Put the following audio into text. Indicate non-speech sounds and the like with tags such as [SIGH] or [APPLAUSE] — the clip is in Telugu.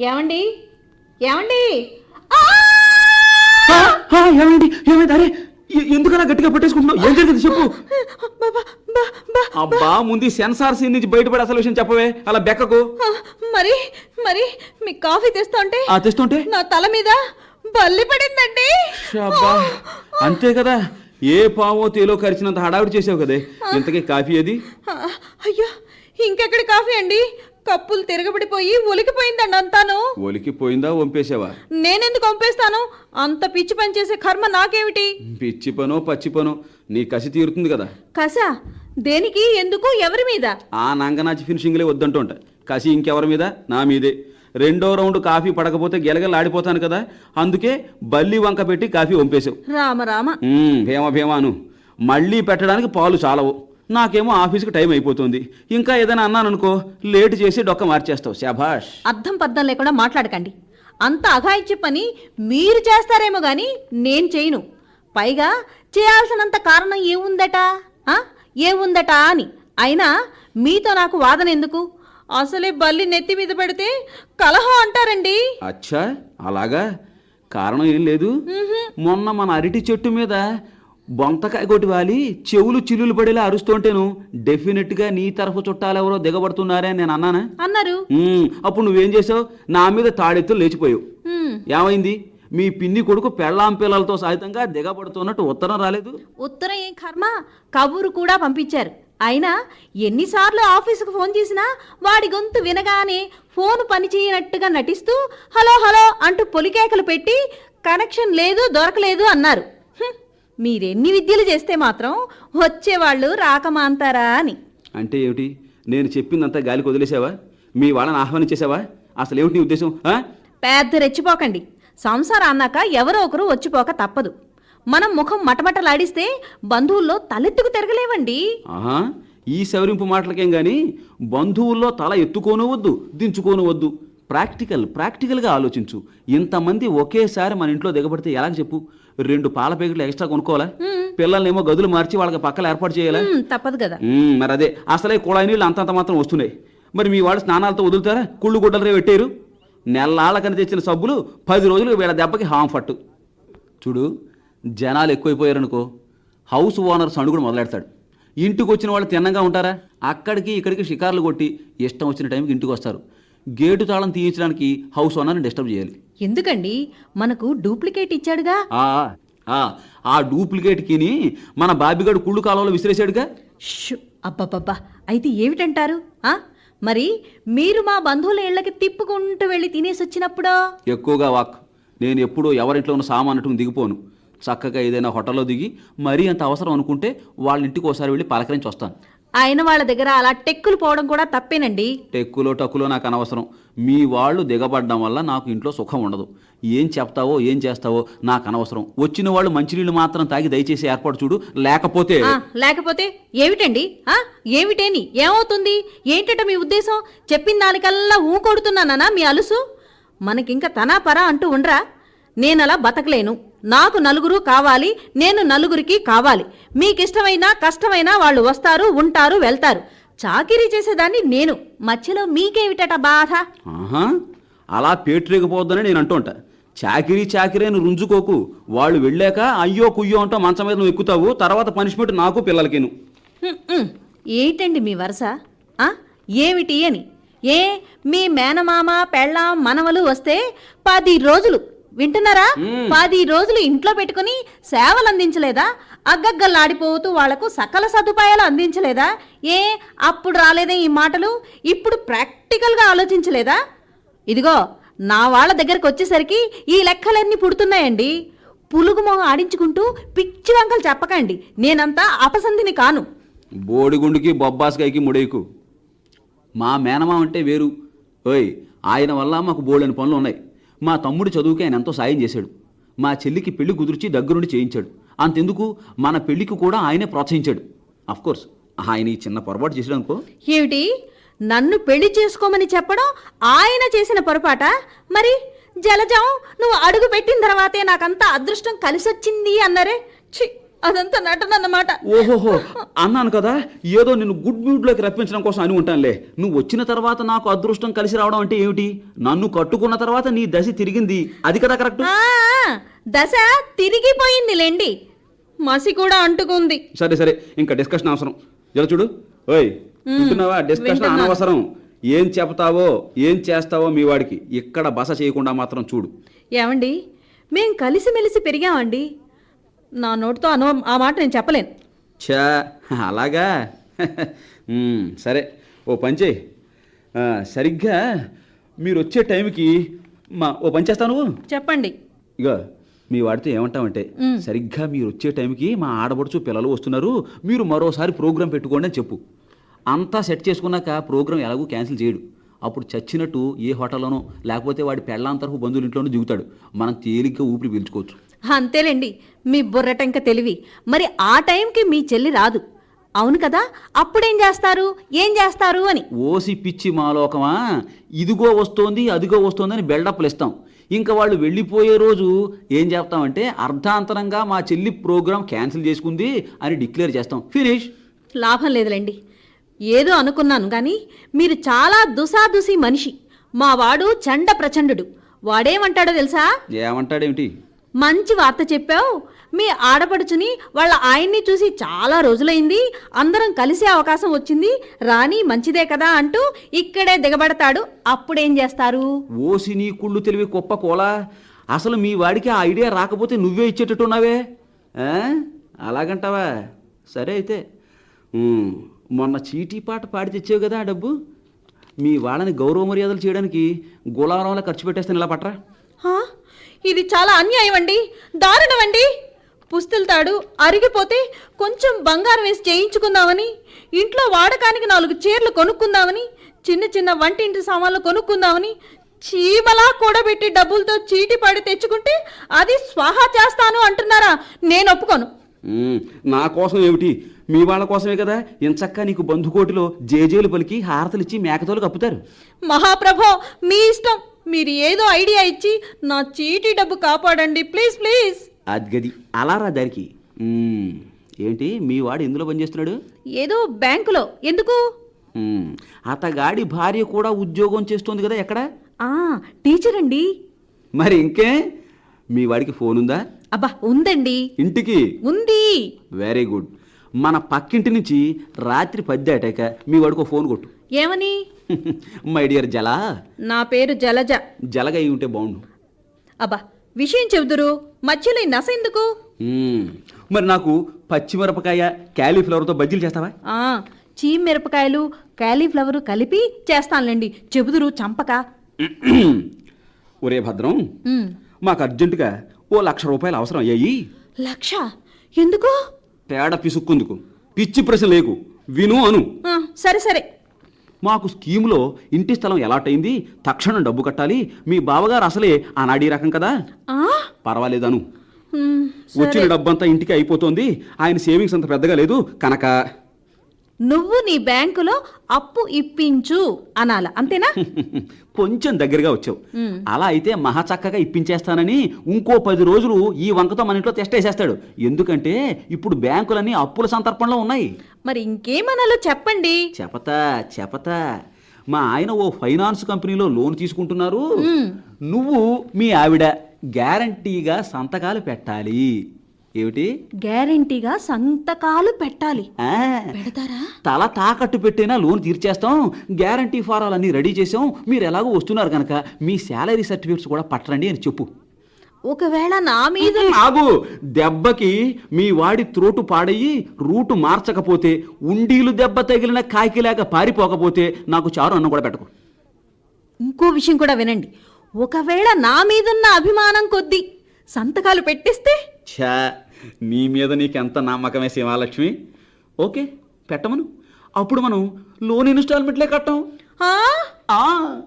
ఏమండి? ఏమండి? ఆ, ఆ, ఏమైంది? అరే ఎందుకలా గట్టిగా పట్టేసుకుంటున్నావు? ఏం జరిగింది? చెప్పు. అబ్బా ముందు సెన్సార్ సీన్ నుంచి బయటపడే అసలు విషయం చెప్పవే. అలా బెక్కకు. మరి మరి మీ కాఫీ తెస్తుంటే? ఆ తెస్తుంటే? నా తల మీద బల్లి పడిందండి. అబ్బా అంతే కదా? ఏ పావో తేలో కరిచినంత హడావిడి చేసావు కదే. ఇంతకీ కాఫీ ఏది? ఆ, అయ్యో ఇంకెక్కడి కాఫీ అండి? కప్పులు తిరగబడిపోయి ఉలికిపోయిందండి అంతాను ఒలికి పోయిందా వంపేసావా నేనెందుకు పంపేస్తాను అంత పిచ్చి పని చేసే కర్మ నాకేమిటి? పిచ్చి పనో పచ్చి పనో నీ కసి తీరుతుంది కదా. కసా? దేనికి? ఎందుకు? ఎవరి మీద? ఆ నంగనాచి ఫినిషింగ్లే వద్దంటుంట. కసి ఇంకెవరి మీద? నా మీదే. రెండో రౌండ్ కాఫీ పడకపోతే గెలగలాడిపోతాను కదా. అందుకే బల్లి వంక పెట్టి కాఫీ వంపేశావు. రామ రామ. భీమ భీమాను. మళ్ళీ పెట్టడానికి పాలు చాలవు. నాకేమో ఆఫీస్కి టైం అయిపోతుంది. ఇంకా ఏదైనా అన్నాను అనుకో లేట్ చేసి డొక్క మార్చేస్తావు శాభాష్. అర్థం పద్ధం లేకుండా మాట్లాడకండి. అంత అఘాయిత్య పని మీరు చేస్తారేమో గాని నేను చేయను. పైగా చేయాల్సినంత కారణం ఏముందట? ఆ? ఏముందట అని. అయినా మీతో నాకు వాదన ఎందుకు? అసలే బల్లి నెత్తి మీద పెడితే కలహం అంటారండి. అచ్చా అలాగా? కారణం ఏం లేదు. మొన్న మన అరటి చెట్టు మీద బొంతకాయ కొట్టి వాలి చెవులు చిల్లులు పడేలా అరుస్తుంటేను డెఫినెట్గా నీ తరఫు చుట్టాలెవరో దిగబడుతున్నారే నేను అన్నానా? అన్నారు. అప్పుడు నువ్వేం చేసావు? నా మీద తాడెత్తు లేచిపోయావు. ఏమైంది? మీ పిన్ని కొడుకు పెళ్ళాం పిల్లలతో సహితంగా దిగబడుతున్నట్టు ఉత్తరం రాలేదు? ఉత్తరం ఏం కర్మ? కబురు కూడా పంపించారు. అయినా ఎన్నిసార్లు ఆఫీసుకు ఫోన్ చేసినా వాడి గొంతు వినగానే ఫోన్ పనిచేయనట్టుగా నటిస్తూ హలో హలో అంటూ పొలికేకలు పెట్టి కనెక్షన్ లేదు దొరకలేదు అన్నారు. మీరెన్ని విద్యలు చేస్తే మాత్రం వచ్చేవాళ్ళు రాకమాంతారా అని. అంటే ఏమిటి? నేను చెప్పిందంతా గాలికి వదిలేసావా మీ వాళ్ళని ఆహ్వానించేసావా అసలు ఏమిటి నీ ఉద్దేశం ఆ? పెద్ద రెచ్చిపోకండి. సంసారం అన్నాక ఎవరో ఒకరు వచ్చిపోక తప్పదు. మనం ముఖం మటమటలాడిస్తే బంధువుల్లో తలెత్తుకు తిరగలేవండి ఆహా ఈ సవరింపు మాటలకేం గాని బంధువుల్లో తల ఎత్తుకోను వద్దు దించుకోను వద్దు ప్రాక్టికల్ ప్రాక్టికల్గా ఆలోచించు. ఇంతమంది ఒకేసారి మన ఇంట్లో దిగబడితే ఎలా చెప్పు. రెండు పాల ప్యాకెట్లు ఎక్స్ట్రా కొనుక్కోవాలా? పిల్లల్నేమో గదులు మార్చి వాళ్ళకి పక్కల ఏర్పాటు చేయాలా? తప్పదు కదా. మరి అదే. అసలే కుళాయి నీళ్ళు అంతంత మాత్రం వస్తున్నాయి. మరి మీ వాళ్ళు స్నానాలతో వదులుతారా? కుళ్ళు గుడ్డలు రే పెట్టారు నెల్లాళ్ళకని తెచ్చిన సబ్బులు పది రోజులు వీళ్ళ దెబ్బకి హాంఫట్టు చూడు జనాలు ఎక్కువైపోయారనుకో హౌస్ ఓనర్ సణుగుడు మొదలెడతాడు. ఇంటికి వచ్చిన వాళ్ళు తిన్నంగా ఉంటారా? అక్కడికి ఇక్కడికి షికార్లు కొట్టి ఇష్టం వచ్చిన టైంకి ఇంటికి వస్తారు గేటు తాళం తీయించడానికి హౌస్ ఓనర్ని డిస్టర్బ్ చేయాలి. ఎందుకండి? మనకు డూప్లికేట్ ఇచ్చాడుగా? ఆ, డూప్లికేట్ కిని మన బాబిగాడు కుళ్ళు కాలంలో విసిరేశాడుగా? షు అబ్బబ్బబ్బా. అయితే ఏమిటంటారు? ఆ? మరి మీరు మా బంధువుల ఇళ్ళకి తిప్పుకుంటూ వెళ్ళి తినేసి వచ్చినప్పుడో ఎక్కువగా వాక్. నేను ఎప్పుడూ ఎవరింట్లో ఉన్న సామానట్టుకు దిగిపోను. చక్కగా ఏదైనా హోటల్లో దిగి మరీ అంత అవసరం అనుకుంటే వాళ్ళ ఇంటికి ఒకసారి వెళ్ళి పలకరించి వస్తాను. ఆయన వాళ్ళ దగ్గర అలా టెక్కులు పోవడం కూడా తప్పేనండి. టెక్కులో టక్కులో నాకు అనవసరం. మీ వాళ్ళు దిగబడ్డం వల్ల నాకు ఇంట్లో సుఖం ఉండదు. ఏం చెప్తావో ఏం చేస్తావో నాకు అనవసరం. వచ్చిన వాళ్ళు మంచినీళ్ళు మాత్రం తాగి దయచేసి ఏర్పాటు చూడు. లేకపోతే ఆ, లేకపోతే ఏమిటండి? ఆ ఏమిటేని? ఏమవుతుంది? ఏంటట మీ ఉద్దేశం? చెప్పిన దానికల్లా ఊ కొడుతున్నానా మీ అలుసు? మనకింక తనా పరా అంటూ ఉండరా? నేనలా బతకలేను. నాకు నలుగురు కావాలి నేను నలుగురికి కావాలి. మీకిష్టమైనా కష్టమైనా వాళ్ళు వస్తారు ఉంటారు వెళ్తారు. చాకిరీ చేసేదాన్ని నేను. మధ్యలో మీకేమిటట బాధ? అలా పేటరేగిపోద్దని నేను అంటుంటా చాకిరీ చాకిరీ అని రుంజుకోకు. వాళ్ళు వెళ్ళాక అయ్యో కుయ్యో అంటూ మంచం మీద నువ్వు ఎక్కుతావు తర్వాత పనిష్మెంట్ నాకు పిల్లలకిను. ఏంటండి మీ వరుస? ఆ? ఏమిటి అని? ఏ మీ మేనమామ పెళ్ళాం మనవలు వస్తే పది రోజులు వింటున్నారా? పది రోజులు ఇంట్లో పెట్టుకుని సేవలు అందించలేదా అగ్గగ్గల్లాడిపోతూ వాళ్ళకు సకల సదుపాయాలు అందించలేదా? ఏ అప్పుడు రాలేదే ఈ మాటలు? ఇప్పుడు ప్రాక్టికల్గా ఆలోచించలేదా? ఇదిగో నా వాళ్ళ దగ్గరకు వచ్చేసరికి ఈ లెక్కలన్నీ పుడుతున్నాయండి. పులుగు మొహం ఆడించుకుంటూ పిచ్చి వంకలు చెప్పకండి. నేనంతా అపసంధిని కాను. బోడిగుండుకి బొబ్బాస్కాయకి ముడేకు. మా మేనమామ అంటే వేరు. ఓయ్ ఆయన వల్ల మాకు బోడని పనులు ఉన్నాయి మా తమ్ముడి చదువుకి ఆయన ఎంతో సాయం చేశాడు. మా చెల్లికి పెళ్ళి కుదిర్చి దగ్గరుండి చేయించాడు. అంతెందుకు? మన పెళ్ళికి కూడా ఆయనే ప్రోత్సహించాడు. అఫ్కోర్స్ ఆయన ఈ చిన్న పొరపాటు చేసాడు అనుకో ఏమిటి? నన్ను పెళ్ళి చేసుకోమని చెప్పడం ఆయన చేసిన పొరపాట? మరి జలజం నువ్వు అడుగు పెట్టిన తర్వాతే నాకంతా అదృష్టం కలిసొచ్చింది అన్నారే. ఛీ! అదంతా నటన అన్నమాట ఓహోహో అన్నాను కదా ఏదో నిన్ను గుడ్ మూడ్లోకి రప్పించడం కోసం అని ఉంటానులే. నువ్వు వచ్చిన తర్వాత నాకు అదృష్టం కలిసి రావడం అంటే ఏమిటి? నన్ను కట్టుకున్న తర్వాత నీ దశ తిరిగింది. అది కదా కరెక్ట్? దశ తిరిగిపోయింది లేండి. మసి కూడా అంటుకుంది. సరే సరే ఇంకా డిస్కషన్ అవసరం. జర చూడు. ఓయ్ వింటున్నావా? డిస్కషన్. అనవసరం. ఏం చెప్తావో ఏం చేస్తావో మీ వాడికి. ఇక్కడ బస చేయకుండా మాత్రం చూడు. ఏమండి? మేం కలిసిమెలిసి పెరిగామండి. నా నోటితో అను ఆ మాట నేను చెప్పలేను. ఛా అలాగా? సరే ఓ పని చేయి. ఆ, సరిగ్గా మీరు వచ్చే టైంకి మా ఓ పని చేస్తాను నువ్వు? చెప్పండి. ఇగో మీ వాడితో ఏమంటామంటే. సరిగ్గా మీరు వచ్చే టైంకి మా ఆడబడుచు పిల్లలు వస్తున్నారు మీరు మరోసారి ప్రోగ్రాం పెట్టుకోండి అని చెప్పు. అంతా సెట్ చేసుకున్నాక ప్రోగ్రాం ఎలాగూ క్యాన్సిల్ చేయడు. అప్పుడు చచ్చినట్టు ఏ హోటల్లోనో లేకపోతే వాడి పెళ్ళాం తరఫు బంధువుల ఇంట్లోనూ దిగుతాడు. మనం తేలిగ్గా ఊపిరి పీల్చుకోవచ్చు. అంతేలేండి మీ బుర్రటంక తెలివి. మరి ఆ టైంకి మీ చెల్లి రాదు. అవును కదా అప్పుడేం చేస్తారు ఏం చేస్తారు అని. ఓసి పిచ్చి మాలోకమా? ఇదిగో వస్తోంది అదిగో వస్తోందని బిల్డప్లు ఇస్తాం. ఇంకా వాళ్ళు వెళ్ళిపోయే రోజు ఏం చెప్తామంటే అర్ధాంతరంగా మా చెల్లి ప్రోగ్రాం క్యాన్సిల్ చేసుకుంది అని డిక్లేర్ చేస్తాం. ఫినిష్. లాభం లేదులేండి. ఏదో అనుకున్నాను కానీ మీరు చాలా దుసాదుసి మనిషి. మా వాడు చండ ప్రచండు వాడేమంటాడో తెలుసా? ఏమంటాడేమిటి? మంచి వార్త చెప్పావు. మీ ఆడపడుచుని వాళ్ళ ఆయన్ని చూసి చాలా రోజులైంది. అందరం కలిసే అవకాశం వచ్చింది. రాని మంచిదే కదా అంటూ ఇక్కడే దిగబడతాడు. అప్పుడేం చేస్తారు? ఓసి నీ కుళ్ళు తెలివి కుప్ప కోలా. అసలు మీ వాడికి ఆ ఐడియా రాకపోతే నువ్వే ఇచ్చేటట్టున్నావే? అలాగంటావా? సరే అయితే. మొన్న చీటీ పాట పాడి తెచ్చావు కదా ఆ డబ్బు. మీ వాళ్ళని గౌరవ మర్యాదలు చేయడానికి గులారంలో ఖర్చు పెట్టేస్తాను ఇలా పట్రా. హా? ఇది చాలా అన్యాయం అండి దారుణం అండి పుస్తెళ్తాడు అరిగిపోతే కొంచెం బంగారం వేసి చేయించుకుందామని ఇంట్లో వాడకానికి నాలుగు చీరలు కొనుక్కుందామని చిన్న చిన్న వంటింటి సామాన్లు కొనుక్కుందామని చీమలా కూడబెట్టి డబ్బులతో చీటి పడి తెచ్చుకుంటే అది స్వాహా చేస్తాను అంటున్నారా? నేను ఒప్పుకోను. నా కోసం ఏమిటి? మీ వాళ్ళ కోసమే కదా? ఇంచక్క నీకు బంధుకోటిలో జేజేలు పలికి హారతలు ఇచ్చి మేకతోలు కప్పుతారు. మహాప్రభో మీ ఇష్టం. మీరు ఏదో ఐడియా ఇచ్చి నా చీటీ డబ్బు కాపాడండి. Please please. అది గది. అలా రా దానికి ఏంటి? మీ వాడు ఎందులో పనిచేస్తున్నాడు? ఏదో బ్యాంకులో. ఎందుకు? అతగాడి భార్య కూడా ఉద్యోగం చేస్తోంది కదా ఎక్కడ? ఆ టీచర్ అండి. మరి ఇంకే? మీ వాడికి ఫోన్ ఉందా అబ్బా ఉందండి. ఇంటికి? ఉంది. Very good. మన పక్కింటి నుంచి రాత్రి పది దాటాక మీ వాడికి ఫోన్ కొట్టు. ఏమని? [LAUGHS] My dear జలా. నా పేరు జలజ. జలగా అయి ఉంటే బాగుండు. అబ్బా విషయం చెబుదురు మధ్యలో ఈ నస ఎందుకు? మ్మ్. మరి నాకు పచ్చిమిరపకాయ క్యాలీఫ్లవర్తో బజ్జీలు చేస్తావా? ఆ చీమ్ మిరపకాయలు కాలీఫ్లవర్ కలిపి చేస్తానులేండి. చెబుదురు చంపక. [CLEARS THROAT] ఒరే భద్రం. ఉమ్, మాకు అర్జెంటుగా ఓ లక్ష రూపాయలు అవసరం అయ్యాయి. లక్ష? ఎందుకు? పేడ పిసుక్కుందుకు. పిచ్చి ప్రశ్న లేకు. విను అను. సరే సరే. మాకు స్కీములో ఇంటి స్థలం ఎలాట్ అయింది. తక్షణం డబ్బు కట్టాలి. మీ బావగారు అసలే ఆనాడీ రకం కదా. పర్వాలేదను వచ్చిన డబ్బంతా ఇంటికి అయిపోతుంది. ఆయన సేవింగ్స్ అంత పెద్దగా లేదు. కనుక నువ్వు నీ బ్యాంకులో అప్పు ఇప్పించు అనాల. అంతేనా? [LAUGHS] కొంచెం దగ్గరగా వచ్చావు. అలా అయితే మహా చక్కగా ఇప్పించేస్తానని ఇంకో పది రోజులు ఈ వంకతో మన ఇంట్లో తెస్టేసేస్తాడు ఎందుకంటే ఇప్పుడు బ్యాంకులన్నీ అప్పుల సంతర్పణలో ఉన్నాయి. మరి ఇంకేమనాలో చెప్పండి. చెపతా చెపతా మా ఆయన ఓ ఫైనాన్స్ కంపెనీలో లోన్ తీసుకుంటున్నారు. నువ్వు మీ ఆవిడ గ్యారంటీగా సంతకాలు పెట్టాలి. ఏమిటి? గ్యారెంటీగా సంతకాలు పెట్టాలి. పెడతారా? తల తాకట్టు పెట్టైనా లోన్ తీర్చేస్తాం? గ్యారంటీ ఫారాలన్నీ రెడీ చేసాం మీరు ఎలాగో వస్తున్నారు కనుక మీ శాలరీ సర్టిఫికేట్స్ కూడా పట్టరండి అని చెప్పు. ఒకవేళ నా మీద ఆగు. దెబ్బకి మీ వాడి త్రోటు పాడయి రూటు మార్చకపోతే ఉండీలు దెబ్బ తగిలిన కాకిలాగా పారిపోకపోతే నాకు చారు అన్నం కూడా పెట్టకు. ఇంకో విషయం కూడా వినండి. ఒకవేళ నా మీదున్న అభిమానం కొద్దీ సంతకాలు పెట్టిస్తే? ఛా నీ మీద నీకెంత నమ్మకమే శివాలక్ష్మి ఓకే పెట్టమను. అప్పుడు మనం లోన్ ఇన్స్టాల్మెంట్లే కట్టాం. ఆ? ఆ.